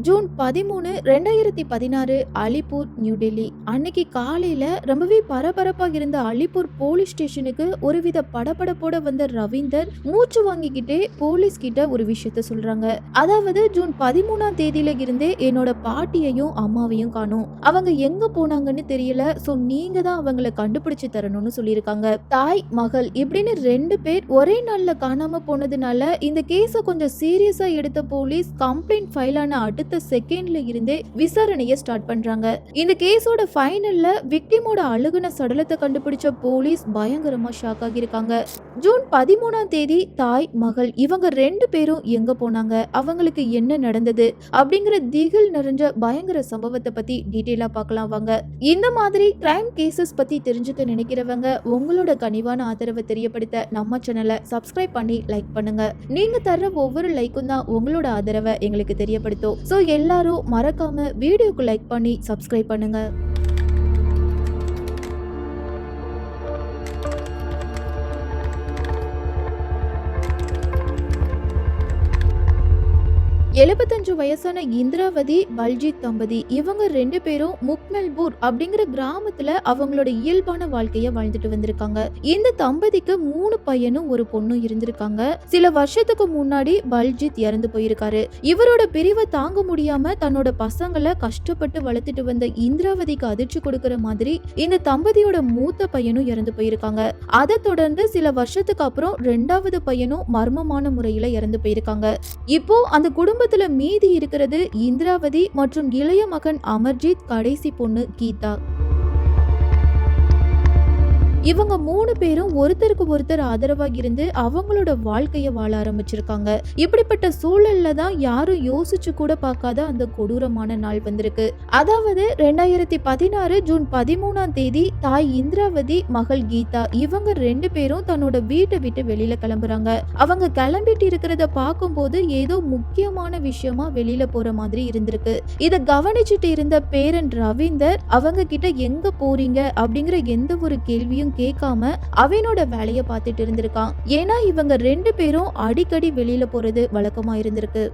June பதிமூணு ரெண்டாயிரத்தி பதினாறு அலிப்பூர் நியூ டெல்லி. அன்னைக்கு காலையில் ரொம்பவே பரபரப்பாக இருந்த அலிப்பூர் போலீஸ் ஸ்டேஷனுக்கு ஒருவித படபடப்போட வந்த ரவீந்தர் மூச்சு வாங்கிக்கிட்டே போலீஸ் கிட்ட ஒரு விஷயத்த சொல்றாங்க. அதாவது ஜூன் பதிமூணாம் தேதியில இருந்தே என்னோட பாட்டியையும் அம்மாவையும் காணும். அவங்க எங்க போனாங்கன்னு தெரியல. ஸோ நீங்க தான் அவங்கள கண்டுபிடிச்சு தரணும்னு சொல்லியிருக்காங்க. தாய் மகள் இப்படின்னு ரெண்டு பேர் ஒரே நாள்ல காணாம போனதுனால இந்த கேஸை கொஞ்சம் சீரியஸா எடுத்த போலீஸ் கம்ப்ளைண்ட் ஃபைல் ஆன அடுத்த செகண்ட்ல இருந்தே விசாரணையை ஸ்டார்ட் பண்றாங்க. இந்த கேஸோட ஃபைனல்ல விக்டிமோட அழுகுன சடலத்தை கண்டுபிடிச்ச போலீஸ் பயங்கரமா ஷாக் ஆகியிருக்காங்க. ஜூன் பதிமூணாம் தேதி தாய் மகள் இவங்க ரெண்டு பேரும் எங்க போனாங்க? அவங்களுக்கு என்ன நடந்தது? அப்படிங்கிற திகில் நிறைஞ்ச பயங்கர சம்பவத்தை பத்தி டீட்டெயிலா பார்க்கலாம் வாங்க. இந்த மாதிரி கிரைம் கேசஸ் பத்தி தெரிஞ்சுக்க நினைக்கிறவங்க உங்களோட கனிவான ஆதரவை தெரியப்படுத்த நம்ம சேனலை சப்ஸ்கிரைப் பண்ணி லைக் பண்ணுங்க. நீங்க தர்ற ஒவ்வொரு லைக்கும் தான் உங்களோட ஆதரவை எங்களுக்கு தெரியப்படுத்தும். ஸோ எல்லாரும் மறக்காம வீடியோக்கு லைக் பண்ணி சப்ஸ்கிரைப் பண்ணுங்க. எழுபத்தஞ்சு வயசான இந்திராவதி பல்ஜித் தம்பதி இவங்க ரெண்டு பேரும் முக்மெல்பூர் அப்படிங்கிற கிராமத்துல அவங்களோட இயல்பான வாழ்க்கைய வாழ்ந்துட்டு வந்திருக்காங்க. இந்த தம்பதிக்கு மூணு பையனும் ஒரு பொண்ணும் இருந்திருக்காங்க. சில வருஷத்துக்கு முன்னாடி பல்ஜித் இறந்து போயிருக்காரு. இவரோட பிரிவை தாங்க முடியாம தன்னோட பசங்களை கஷ்டப்பட்டு வளர்த்துட்டு வந்த இந்திராவதிக்கு அதிர்ச்சி கொடுக்கிற மாதிரி இந்த தம்பதியோட மூத்த பையனும் இறந்து போயிருக்காங்க. அதை தொடர்ந்து சில வருஷத்துக்கு அப்புறம் ரெண்டாவது பையனும் மர்மமான முறையில இறந்து போயிருக்காங்க. இப்போ அந்த படத்துல மீதி இருக்கிறது இந்திராவதி மற்றும் இளைய மகன் அமர்ஜித் கடைசி பொண்ணு கீதா. இவங்க மூணு பேரும் ஒருத்தருக்கு ஒருத்தர் ஆதரவாக இருந்து அவங்களோட வாழ்க்கையை வாழ ஆரம்பிச்சிருக்காங்க. இப்படிப்பட்ட சூழல்ல தான் யாரும் யோசிச்சு கூட பார்க்காத அந்த கொடூரமான நாள் வந்திருக்கு. அதாவது ரெண்டாயிரத்தி பதினாறு ஜூன் பதிமூணாம் தேதி தாய் இந்திராவதி மகள் கீதா இவங்க ரெண்டு பேரும் தன்னோட வீட்டை விட்டு வெளியில கிளம்புறாங்க. அவங்க கிளம்பிட்டு இருக்கிறத பார்க்கும்போது ஏதோ முக்கியமான விஷயமா வெளியில போற மாதிரி இருந்திருக்கு. இத கவனிச்சுட்டு இருந்த பேரன் ரவீந்தர் அவங்க கிட்ட எங்க போறீங்க? அப்படிங்கிற எந்த ஒரு கேள்வியும் கேட்காம அவனோட வேலைய பார்த்துட்டு இருந்திருக்கான். ஏன்னா இவங்க ரெண்டு பேரும் அடிக்கடி வெளியில போறது வழக்கமா இருந்திருக்கு.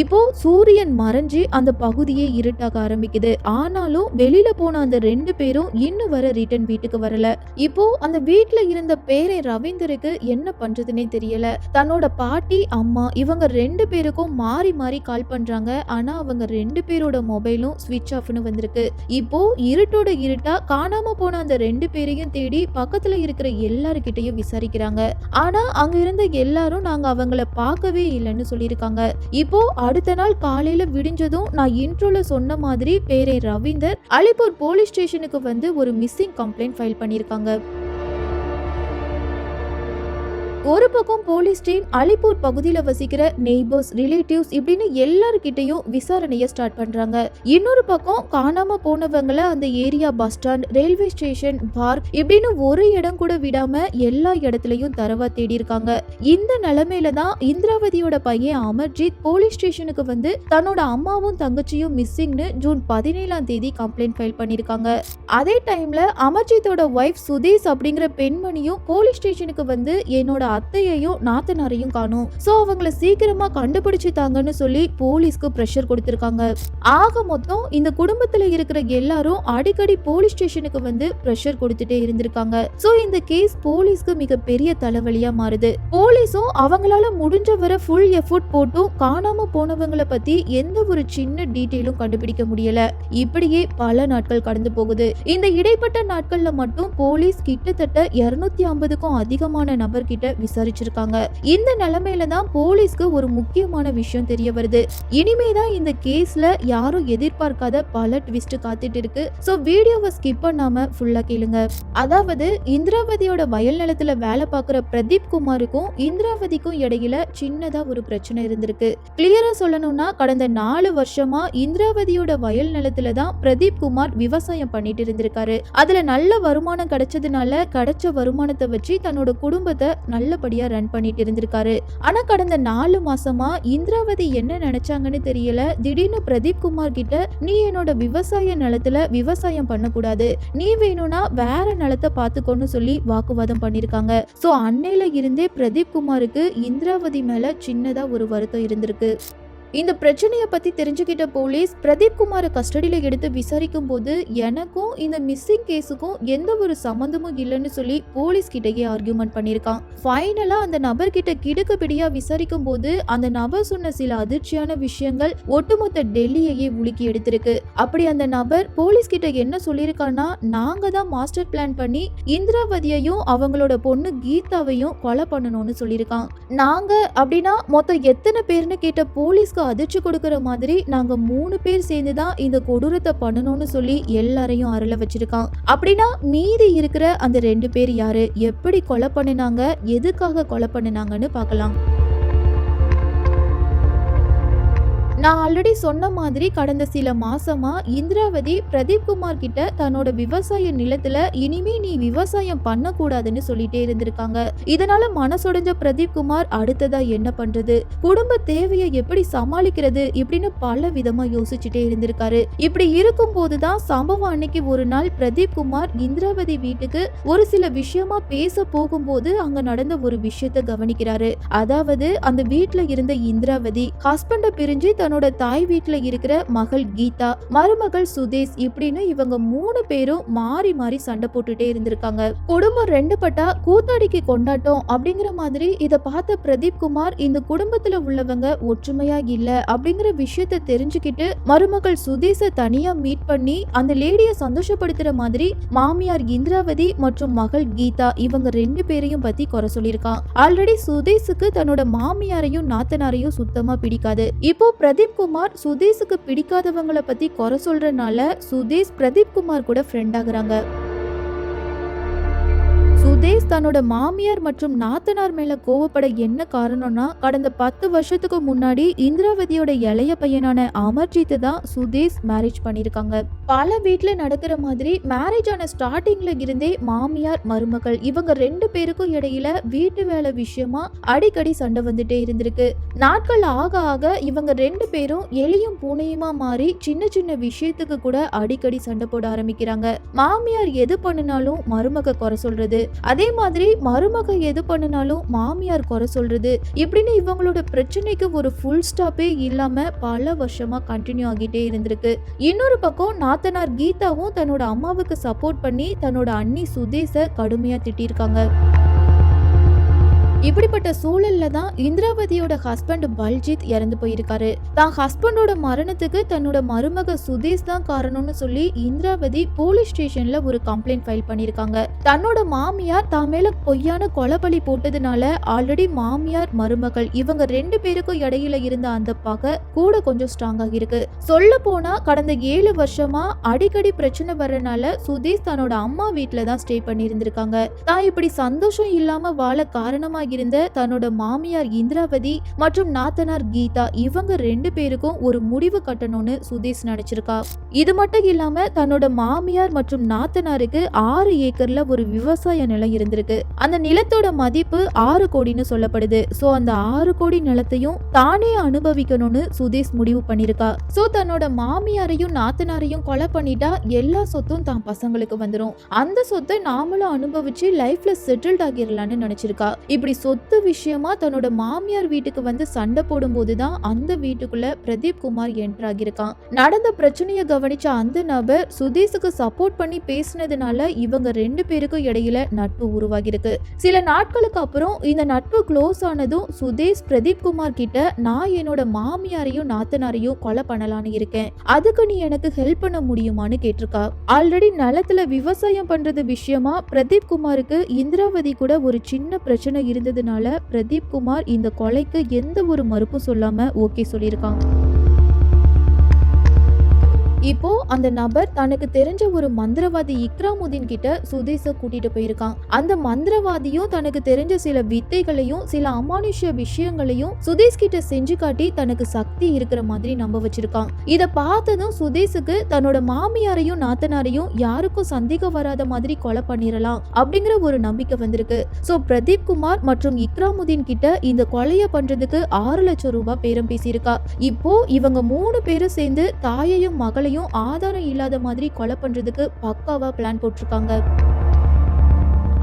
இப்போ சூரியன் மறைஞ்சு அந்த பகுதியே இருட்டாக ஆரம்பிக்குது. ஆனாலும் வெளியில போன அந்த ரெண்டு பேரும் இன்னும் வர ரிட்டர்ன் வீட்டுக்கு வரல. இப்போ அந்த வீட்டுல இருந்த பேரை ரவீந்தருக்கு என்ன பண்றதுன்னே தெரியல. தன்னோட பாட்டி அம்மா இவங்க ரெண்டு பேருக்கும் மாறி மாறி கால் பண்றாங்க. ஆனா அவங்க ரெண்டு பேரோட மொபைலும் ஸ்விட்ச் ஆஃப்னு வந்திருக்கு. இப்போ இருட்டோட இருட்டா காணாம போன அந்த ரெண்டு பேரையும் தேடி பக்கத்துல இருக்கிற எல்லாருக்கிட்டையும் விசாரிக்கிறாங்க. ஆனா அங்க இருந்த எல்லாரும் நாங்க அவங்கள பார்க்கவே இல்லைன்னு சொல்லியிருக்காங்க. இப்போ அடுத்த நாள் காலையில விடிஞ்சதும் நான் இன்ட்ரோல சொன்ன மாதிரி பேரே ரவீந்தர் அலிப்பூர் போலீஸ் ஸ்டேஷனுக்கு வந்து ஒரு மிஸ்ஸிங் கம்ப்ளைண்ட் ஃபைல் பண்ணியிருக்காங்க. ஒரு பக்கம் போலீஸ் டீம் அலிப்பூர் பகுதியில வசிக்கிற நெய்பர்ஸ் ரிலேட்டிவ்ஸ் இப்படின்னு எல்லார்கிட்டையும் விசாரணையை ஸ்டார்ட் பண்றாங்க. இன்னொரு பக்கம் காணாம போனவங்கள அந்த area bus stand railway station park இப்படின்னு ஒரு இடம் கூட விடாம எல்லா இடத்துலயும் தரவா தேடி இருக்காங்க இந்த நிலைமையில தான் இந்திராவதியோட பையன் அமர்ஜித் போலீஸ் ஸ்டேஷனுக்கு வந்து தன்னோட அம்மாவும் தங்கச்சியும் மிஸ்ஸிங்னு ஜூன் பதினேழாம் தேதி கம்ப்ளைண்ட் ஃபைல் பண்ணிருக்காங்க அதே டைம்ல அமர்ஜித்தோட ஒய்ஃப் சுதேஷ் அப்படிங்கிற பெண்மணியும் போலீஸ் ஸ்டேஷனுக்கு வந்து என்னோட அத்தையையும் நாத்தனாரையும் காணும். சோ அவங்கள சீக்கிரமா கண்டுபிடிச்சு தாங்கன்னு சொல்லி போலீஸ்க்கு ப்ரெஷர் கொடுத்திருக்காங்க. ஆக மொத்தம் இந்த குடும்பத்துல இருக்கிற எல்லாரும் அடிக்கடி போலீஸ் ஸ்டேஷனுக்கு வந்து ப்ரெஷர் கொடுத்துட்டே இருந்திருக்காங்க. சோ இந்த கேஸ் போலீஸ்க்கு மிக பெரிய தலைவலியா மாறுது. போலீஸும் அவங்களால முடிஞ்ச வரை ஃபுல் எஃபோர்ட் போட்டும் காணாம போனவங்களை பத்தி எந்த ஒரு சின்ன டீட்டெயிலும் கண்டுபிடிக்க முடியல. இப்படியே பல நாட்கள் கடந்து போகுது. இந்த இடைப்பட்ட நாட்கள்ல மட்டும் போலீஸ் கிட்டத்தட்ட இருநூத்தி ஐம்பதுக்கும் அதிகமான நபர்கிட்ட விசாரிச்சிருக்காங்க. இந்த நிலைமையில தான் போலீஸ்க்கு ஒரு முக்கியமான விஷயம் தெரிய வருது. இனிமே தான் இந்த கேஸ்ல யாரும் எதிர்பார்க்காத பல ட்விஸ்ட் காத்துட்டு இருக்கு. சோ வீடியோவை ஸ்கிப் பண்ணாம ஃபுல்லா கேளுங்க. அதாவது இந்திராவதியோட வயல் நிலத்துல வேலை பார்க்குற பிரதீப் குமாருக்கும் இந்திராவதிக்கும் இடையில சின்னதா ஒரு பிரச்சனை இருந்திருக்கு. கிளியரா சொல்லணும்னா கடந்த நாலு வருஷமா இந்திராவதியோட வயல் நிலத்துல தான் பிரதீப் குமார் விவசாயம் பண்ணிட்டு இருந்திருக்காரு. அதுல நல்ல வருமானம் கிடைச்சதுனால கிடைச்ச வருமானத்தை வச்சு தன்னோட குடும்பத்தை நல்ல நல்லபடியா ரன் பண்ணிட்டு இருந்திருக்காரு. ஆனா கடந்த நாலு மாசமா இந்திராவதி என்ன நினைச்சாங்கன்னு தெரியல. திடீர்னு பிரதீப் குமார் கிட்ட நீ என்னோட விவசாய நிலத்துல விவசாயம் பண்ணக்கூடாது. நீ வேணும்னா வேற நிலத்தை பார்த்துக்கோன்னு சொல்லி வாக்குவாதம் பண்ணிருக்காங்க. சோ அன்னையில இருந்தே பிரதீப் குமாருக்கு இந்திராவதி மேல சின்னதா ஒரு வருத்தம் இருந்திருக்கு. இந்த பிரச்சனையை பற்றி தெரிஞ்சுக்கிட்ட போலீஸ் பிரதீப் குமாரை கஸ்டடியில் எடுத்து விசாரிக்கும் போது எனக்கும் இந்த மிஸ்ஸிங் கேஸுக்கும் எந்த ஒரு சம்மந்தமும் இல்லைன்னு சொல்லி போலீஸ் கிட்டேயே ஆர்கியூமெண்ட் பண்ணியிருக்கான். ஃபைனலாக அந்த நபர்கிட்ட கிடுக்குப்பிடியா விசாரிக்கும் போது அந்த நபர் சொன்ன சில அதிர்ச்சியான விஷயங்கள் ஒட்டுமொத்த டெல்லியையே உலுக்கி எடுத்திருக்கு. அப்படி அந்த நபர் போலீஸ் கிட்ட என்ன சொல்லியிருக்கான்னா நாங்க தான் மாஸ்டர் பிளான் பண்ணி இந்திராவதியையும் அவங்களோட பொண்ணு கீதாவையும் கொலை பண்ணணும்னு சொல்லியிருக்கான். நாங்க அப்படின்னா மொத்தம் எத்தனை பேர்னு கேட்ட போலீஸ்க்கு அதிர்ச்சி கொடுக்குற மாதிரி நாங்க மூணு பேர் சேர்ந்து தான் இந்த கொடூரத்தை பண்ணணும்னு சொல்லி எல்லாரையும் அருள வச்சிருக்கான். அப்படின்னா மீதி இருக்கிற அந்த ரெண்டு பேர் யாரு? எப்படி கொலை பண்ணினாங்க? எதுக்காக கொலை பண்ணினாங்கன்னு பார்க்கலாம். நான் ஆல்ரெடி சொன்ன மாதிரி கடந்த சில மாசமா இந்திராவதி பிரதீப் குமார் கிட்ட தன்னோட விவசாய நிலத்துல இனிமே நீ விவசாயம் பண்ணக்கூடாதுன்னு சொல்லிட்டே இருந்திருக்காங்க. இதனால மனசுடைஞ்ச பிரதீப் குமார் அடுத்ததா என்ன பண்றது? குடும்ப தேவையை எப்படி சமாளிக்கிறது? இப்படின்னு பல விதமா யோசிச்சுட்டே இருந்திருக்காரு. இப்படி இருக்கும் போதுதான் சம்பவம் அன்னைக்கு ஒரு நாள் பிரதீப் குமார் இந்திராவதி வீட்டுக்கு ஒரு சில விஷயமா பேச போகும்போது அங்க நடந்த ஒரு விஷயத்த கவனிக்கிறாரு. அதாவது அந்த வீட்டுல இருந்த இந்திராவதி ஹஸ்பண்ட பிரிஞ்சு தன் தன்னோட தாய் வீட்ல இருக்கிற மகள் கீதா மருமகள் சுதேஷ் இப்படின்னு இவங்க மூணு பேரும் மாறி மாறி சண்டை போட்டுட்டே இருந்திருக்காங்க. குடும்பம் ரெண்டு பட்டா கூத்தாடிக்கு கொண்டாட்டம் அப்படிங்கிற மாதிரி இதை பார்த்த பிரதீப் குமார் இந்த குடும்பத்துல உள்ளவங்க ஒற்றுமையா இல்ல அப்படிங்கிற விஷயத்த தெரிஞ்சுக்கிட்டு மருமகள் சுதேச தனியா மீட் பண்ணி அந்த லேடிய சந்தோஷப்படுத்துற மாதிரி மாமியார் இந்திராவதி மற்றும் மகள் கீதா இவங்க ரெண்டு பேரையும் பத்தி குறை சொல்லியிருக்கான். ஆல்ரெடி சுதேஷுக்கு தன்னோட மாமியாரையும் நாத்தனாரையும் சுத்தமா பிடிக்காது. இப்போ பிரதீப் குமார் சுதேஷுக்கு பிடிக்காதவங்கள பத்தி குறை சொல்றனால சுதேஷ் பிரதீப் குமார் கூட ஃப்ரெண்ட் ஆகுறாங்க. சுதேஷ் தன்னோட மாமியார் மற்றும் நாத்தனார் மேல கோவப்பட என்ன காரணம்னா கடந்த பத்து வருஷத்துக்கு முன்னாடி இந்திராவதியோட இளைய பையனான அமர்ஜித் தான் சுதேஷ் மேரேஜ் பண்ணிருக்காங்க. பல வீட்டுல நடக்கிற மாதிரி மேரேஜ் ஆன ஸ்டார்டிங்ல இருந்தே மாமியார் மருமகள் இவங்க ரெண்டு பேருக்கும் இடையில வீட்டு வேலை விஷயமா அடிக்கடி சண்டை வந்துட்டே இருந்திருக்கு. நாட்கள் ஆக ஆக இவங்க ரெண்டு பேரும் எலியும் பூனையுமா மாறி சின்ன சின்ன விஷயத்துக்கு கூட அடிக்கடி சண்டை போட ஆரம்பிக்கிறாங்க. மாமியார் எது பண்ணினாலும் மருமக குறை சொல்றது. அதே மாதிரி மருமக எது பண்ணினாலும் மாமியார் குறை சொல்றது இப்படின்னு இவங்களோட பிரச்சனைக்கு ஒரு ஃபுல் ஸ்டாப்பே இல்லாம பல வருஷமா கண்டினியூ ஆகிட்டே இருந்திருக்கு. இன்னொரு பக்கம் நாத்தனார் கீதாவும் தன்னோட அம்மாவுக்கு சப்போர்ட் பண்ணி தன்னோட அண்ணி சுதேச கடுமையா திட்டிருக்காங்க. இப்படிப்பட்ட சூழல்ல தான் இந்திராவதியோட ஹஸ்பண்ட் பல்ஜித் இறந்து போயிருக்காரு. தான் ஹஸ்பண்டோட மரணத்துக்கு தன்னோட மருமக சுதேஷ் தான் காரணம்னு சொல்லி இந்திராவதி போலீஸ் ஸ்டேஷன்ல ஒரு கம்ப்ளைண்ட் ஃபைல் பண்ணிருக்காங்க தன்னோட மாமியார் தான் மேல பொய்யான கொலபலி போட்டதுனால ஆல்ரெடி மாமியார் மருமகள் இவங்க ரெண்டு பேருக்கும் இடையில இருந்த அந்த பகை கூட கொஞ்சம் ஸ்ட்ராங் இருக்கு சொல்ல போனா கடந்த ஏழு வருஷமா அடிக்கடி பிரச்சனை வர்றனால சுதேஷ் தன்னோட அம்மா வீட்டுல தான் ஸ்டே பண்ணி இருந்திருக்காங்க தான் இப்படி சந்தோஷம் இல்லாம வாழ காரணமாக இருந்த தன்னோட மாமியார் இந்திராவதி மற்றும் நாத்தனார் கீதா இவங்க ரெண்டு பேருக்கும் ஒரு முடிவு கட்டணும்னு சுதேஷ் நினைச்சிருக்கா. இது மட்டும் இல்லாம தன்னோட மாமியார் மற்றும் நாத்தனாருக்கு ஆறு ஏக்கர்ல ஒரு விவசாய நிலம் இருந்திருக்கு. அந்த நிலத்தோட மதிப்பு ஆறு கோடின்னு சொல்லப்படுது. சோ அந்த ஆறு கோடி நிலத்தையும் தானே அனுபவிக்கணும்னு சுதேஷ் முடிவு பண்ணிருக்கா. சோ தன்னோட மாமியாரையும் நாத்தனாரையும் கொலை பண்ணிட்டா எல்லா சொத்தும் தான் பசங்களுக்கு வந்துடும் அந்த சொத்தை நாமளும் அனுபவிச்சு லைஃப்ல செட்டில்ட் ஆகிடலாம்னு நினைச்சிருக்கா. இப்படி சொத்து விஷயமா தன்னோட மாமியார் வீட்டுக்கு வந்து சண்டை போடும்போது தான் அந்த வீட்டுக்குள்ள பிரதீப் குமார் என்டர் ஆகியிருக்கான். நடந்த பிரச்சனையை கவனிச்ச அந்த நபர் சுதேஷுக்கு சப்போர்ட் பண்ணி பேசினதுனால இவங்க ரெண்டு பேருக்கும் இடையில நட்பு உருவாகியிருக்கு. சில நாட்களுக்கு அப்புறம் இந்த நட்பு க்ளோஸ் ஆனதும் சுதேஷ் பிரதீப் குமார் கிட்ட நான் என்னோட மாமியாரையும் நாத்தனாரையும் கொலை பண்ணலான்னு இருக்கேன். அதுக்கு நீ எனக்கு ஹெல்ப் பண்ண முடியுமான்னு கேட்டிருக்கா. ஆல்ரெடி நிலத்துல விவசாயம் பண்றது விஷயமா பிரதீப் குமாருக்கு இந்திராவதி கூட ஒரு சின்ன பிரச்சனை இருந்ததுனால பிரதீப் குமார் இந்த கொலைக்கு எந்த ஒரு மறுப்பும் சொல்லாம ஓகே சொல்லியிருக்காங்க. இப்போ அந்த நபர் தனக்கு தெரிஞ்ச ஒரு மந்திரவாதி இக்ராமுதீன் கிட்ட சுதேச கூட்டிட்டு போயிருக்கான். அந்த மந்திரவாதியும் தனக்கு தெரிஞ்ச சில வித்தைகளையும் சில அமானுஷ்ய விஷயங்களையும் சுதேஷ் கிட்ட செஞ்சு காட்டி தனக்கு சக்தி இருக்கிற மாதிரி நம்ப வச்சிருக்கான். இத பார்த்ததும் சுதேஷுக்கு தன்னோட மாமியாரையும் நாத்தனாரையும் யாருக்கும் சந்தேகம் வராத மாதிரி கொலை பண்ணிடலாம் அப்படிங்கிற ஒரு நம்பிக்கை வந்திருக்கு. சோ பிரதீப் குமார் மற்றும் இக்ராமுதீன் கிட்ட இந்த கொலைய பண்றதுக்கு ஆறு லட்சம் ரூபாய் பேரம் பேசியிருக்கா. இப்போ இவங்க மூணு பேரும் சேர்ந்து தாயையும் மகளையும் ஆதாரம் இல்லாத மாதிரி கொலை பண்றதுக்கு பக்காவா பிளான் போட்டிருக்காங்க.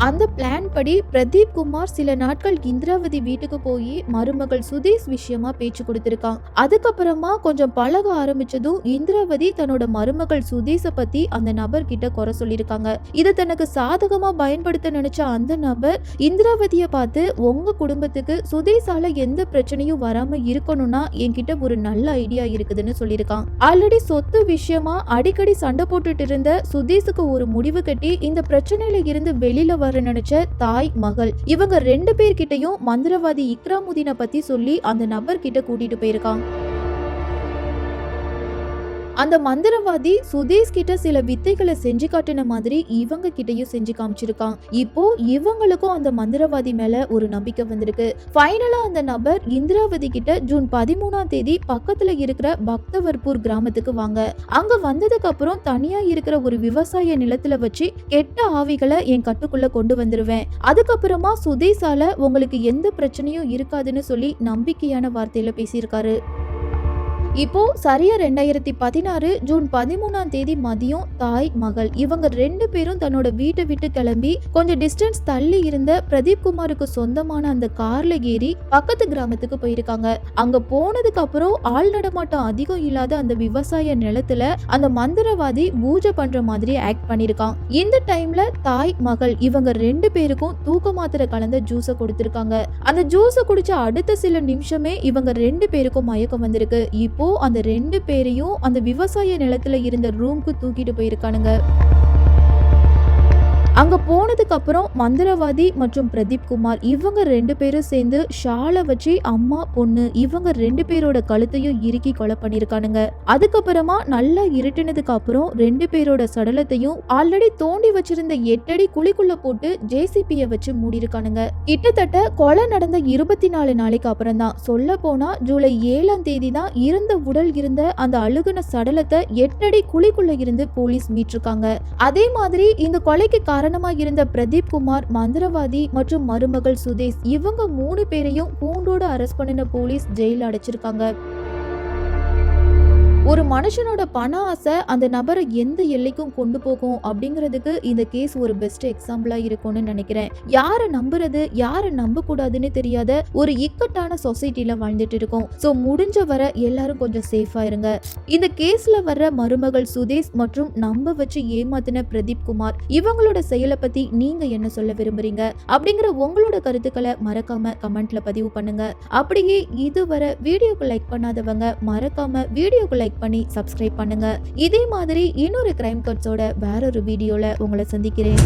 அந்த பிளான் படி பிரதீப் குமார் சில நாட்கள் இந்திராவதி வீட்டுக்கு போய் மருமகள் சுதேஷ் விஷயமா பேச்சு கொடுத்திருக்கான். அதுக்கப்புறமா கொஞ்சம் பழக ஆரம்பிச்சதும் இந்திராவதி தன்னோட மருமகள் சுதேஷ பத்தி அந்த நபர் கிட்ட குறை சொல்லியிருக்காங்க. இதை தனக்கு சாதகமா பயன்படுத்த நினைச்ச அந்த நபர் இந்திராவதிய பார்த்து உங்க குடும்பத்துக்கு சுதேஷால எந்த பிரச்சனையும் வராம இருக்கணும்னா என்கிட்ட ஒரு நல்ல ஐடியா இருக்குதுன்னு சொல்லியிருக்கான். ஆல்ரெடி சொத்து விஷயமா அடிக்கடி சண்டை போட்டுட்டு இருந்த சுதேஷுக்கு ஒரு முடிவு கட்டி இந்த பிரச்சனையில இருந்து வெளியில வர நினைச்ச தாய் மகள். இவங்க ரெண்டு பேர்கிட்டயும் மந்திரவாதி இக்ராமுதீனை பத்தி சொல்லி அந்த நபர் கிட்ட கூட்டிட்டு போயிருக்கான். அந்த மந்திரவாதி சுதேஷ் கிட்ட சில வித்தைகளை செஞ்சு காட்டின மாதிரி இவங்க கிட்டயும் செஞ்சு காமிச்சிருக்கான். இப்போ இவங்களுக்கும் அந்த மந்திரவாதி மேல ஒரு நம்பிக்கை வந்திருக்கு. ஃபைனலா அந்த நபர் இந்திராவதி கிட்ட ஜூன் பதிமூணாம் தேதி பக்கத்துல இருக்கிற பக்தவர்பூர் கிராமத்துக்கு வாங்க. அங்க வந்ததுக்கு அப்புறம் தனியா இருக்கிற ஒரு விவசாய நிலத்துல வச்சு கெட்ட ஆவிகளை என் கட்டுக்குள்ள கொண்டு வந்துருவேன். அதுக்கப்புறமா சுதேஷால உங்களுக்கு எந்த பிரச்சனையும் இருக்காதுன்னு சொல்லி நம்பிக்கையான வார்த்தையில பேசியிருக்காரு. இப்போ சரியா ரெண்டாயிரத்தி பதினாறு ஜூன் பதிமூணாம் தேதி மதியம் தாய் மகள் இவங்க ரெண்டு பேரும் தன்னோட வீட்டை விட்டு கிளம்பி கொஞ்சம் டிஸ்டன்ஸ் தள்ளி இருந்த பிரதீப் குமாருக்கு சொந்தமான அந்த கார்ல ஏறி பக்கத்து கிராமத்துக்கு போயிருக்காங்க. அங்க போனதுக்கு அப்புறம் ஆள் நடமாட்டம் அதிகம் இல்லாத அந்த விவசாய நிலத்துல அந்த மந்திரவாதி பூஜை பண்ற மாதிரி ஆக்ட் பண்ணிருக்கான். இந்த டைம்ல தாய் மகள் இவங்க ரெண்டு பேருக்கும் தூக்க மாத்திரை கலந்த ஜூஸை கொடுத்திருக்காங்க. அந்த ஜூஸை குடிச்ச அடுத்த சில நிமிஷமே இவங்க ரெண்டு பேருக்கும் மயக்கம் வந்திருக்கு. இப்போ அந்த ரெண்டு பேரையும் அந்த விவசாய நிலத்துல இருந்த ரூம்க்கு தூக்கிட்டு போயிருக்கானுங்க. அங்க போனதுக்கு அப்புறம் மந்திரவாதி மற்றும் பிரதீப் குமார் இவங்க ரெண்டு பேரும் சேர்ந்து ஷாலை வச்சு அம்மா பொண்ணு இவங்க ரெண்டு பேரோட கழுத்தையும் இறுக்கி கொலை பண்ணிருக்கானுங்க அதுக்கப்புறமா நல்லா இருட்டினதுக்கு அப்புறம் ரெண்டு பேரோட சடலத்தையும் ஆல்ரெடி தோண்டி வச்சிருந்த எட்டடி குழிக்குள்ள போட்டு ஜேசிபிய வச்சு மூடிருக்கானுங்க கிட்டத்தட்ட கொலை நடந்த இருபத்தி நாலு நாளைக்கு அப்புறம் தான் சொல்ல போனா ஜூலை ஏழாம் தேதி தான் இருந்த உடல் இருந்த அந்த அழுகுன சடலத்தை எட்டடி குழிக்குள்ள இருந்து போலீஸ் மீட்டிருக்காங்க. அதே மாதிரி இந்த கொலைக்கு காரணம் இருந்த பிரதீப் குமார் மந்திரவாதி மற்றும் மருமகள் சுதேஷ் இவங்க மூணு பேரையும் பூண்டோடு அரெஸ்ட் பண்ணின போலீஸ் ஜெயில அடைச்சிருக்காங்க. ஒரு மனுஷனோட பண ஆசை அந்த நபரை எந்த எல்லைக்கும் கொண்டு போகும் அப்படிங்கிறதுக்கு இந்த கேஸ் ஒரு பெஸ்ட் எக்ஸாம்பிளா இருக்கும்னு நினைக்கிறேன். யாரை நம்புறது யாரை நம்ப கூடாதுன்னு தெரியாத ஒரு இக்கட்டான சொசைட்டில வாழ்ந்துட்டு இருக்கோம். ஸோ முடிஞ்ச வர எல்லாரும் கொஞ்சம் சேஃபா இருங்க. இந்த கேஸ்ல வர்ற மருமகள் சுதேஷ் மற்றும் நம்ப வச்சு ஏமாத்தின பிரதீப் குமார் இவங்களோட செயலை பத்தி நீங்க என்ன சொல்ல விரும்புறீங்க? அப்படிங்கிற உங்களோட கருத்துக்களை மறக்காம கமெண்ட்ல பதிவு பண்ணுங்க. அப்படியே இதுவரை வீடியோக்கு லைக் பண்ணாதவங்க மறக்காம வீடியோக்கு லைக் பண்ணி சப்ஸ்கிரைப் பண்ணுங்க. இதே மாதிரி இன்னொரு கிரைம் கட்ஸோட வேற ஒரு வீடியோல உங்களை சந்திக்கிறேன்.